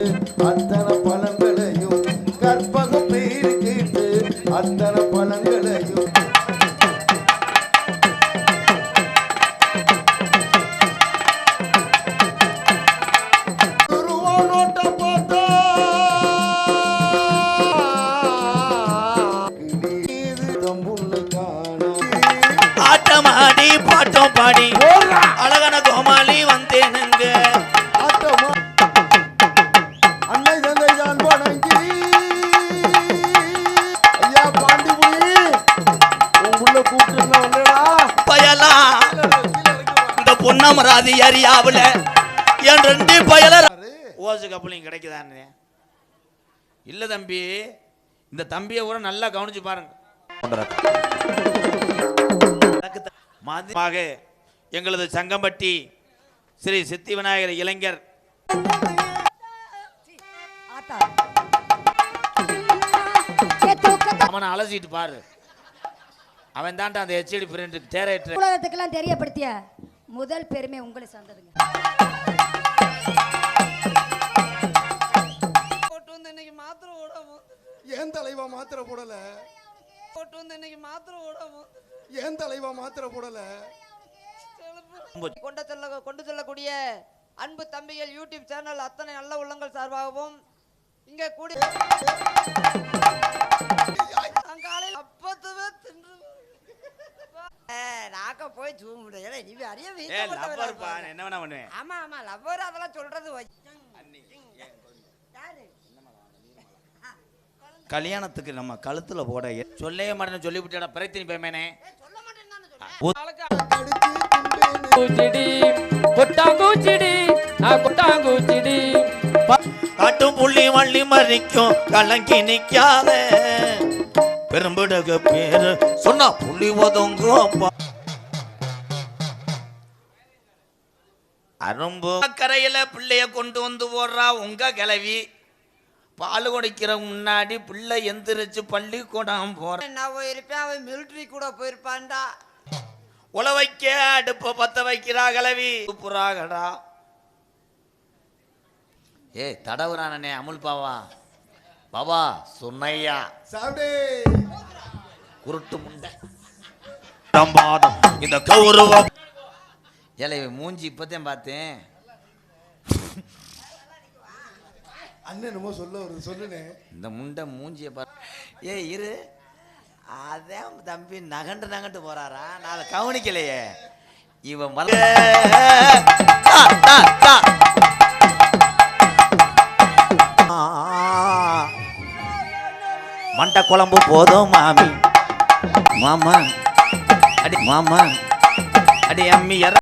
அத்தனை பொன்னமராதி ஏரியாவுல என் ரெண்டு பயல ஓசு கப்பலையும் கிடைக்குதான்னு. இல்ல தம்பி இந்த தம்பியை கூட நல்லா கவனிச்சு பாருங்க. மதியமாக எங்களது சங்கம்பட்டி ஸ்ரீ சித்தி விநாயகர் இளைஞர். அவனை அலசிட்டு பாரு. அவன் தான்டா அந்த ஹெச்டி பிரிண்ட் தேரேற்ற உலகத்துக்கெல்லாம் தெரியப்படுத்திய முதல் பெருமை உங்களை சார்ந்ததுங்க. போட்டு வந்து இன்னைக்கு மாத்திரை ஓடாம ஏன் தலைவா மாத்திரை போடல? போட்டு வந்து இன்னைக்கு மாத்திரை ஓடாம ஏன் தலைவா மாத்திரை போடல? கொண்டு செல்ல கொண்டு செல்லக்கூடிய அன்பு தம்பிகள் யூடியூப் சேனல் அத்தனை நல்ல உள்ளங்கள் சார்பாகவும் இங்க கூடி காலையில் நாக்க போய் தூங்க முடியல நீ அறிய நான் என்ன வேணா பண்ணுவேன்? ஆமா ஆமா லவ்வர் அதெல்லாம் சொல்றது கல்யாணத்துக்கு நம்ம கழுத்துல போட சொல்லவே மாட்டேன்னு சொல்லிவிட்டா பிரத்தினி பேமேனே காட்டும் புள்ளி வள்ளி மறிக்கும் கலங்கி நிக்காத. பெரும்பிடக பேரு சொன்னா புள்ளி ஒதுங்கும் அரும்பு. கரையில பிள்ளைய கொண்டு வந்து போடுறா உங்க கிளவி. பால் குடிக்கிற முன்னாடி பிள்ளை எந்திரிச்சு பள்ளிக்கூடம் போற. நான் போயிருப்பேன் அவன் மிலிட்ரி கூட போயிருப்பான்டா உல வைக்க அடுப்ப பத்த வைக்கிறா கிளவி. புறாகடா ஏய் தடவுறானே அமுல் பாவா. பாபா சுமையா சாப்பிடே. குருட்டு முண்டை. இந்த கௌரவம் ஏலே மூஞ்சி இப்பதான் பார்த்தேன். அண்ணன் சொல்ல வருது சொல்லுனே இந்த முண்டை மூஞ்சியை பாரு. ஏ இரு. அதான் தம்பி நகண்டு நகண்டு போறாரா? நான் அதை கவனிக்கலையே. இவன் மல மண்டை குழம்பு போதும் மாமி. மாமா. அடி மாமா. அடி அம்மி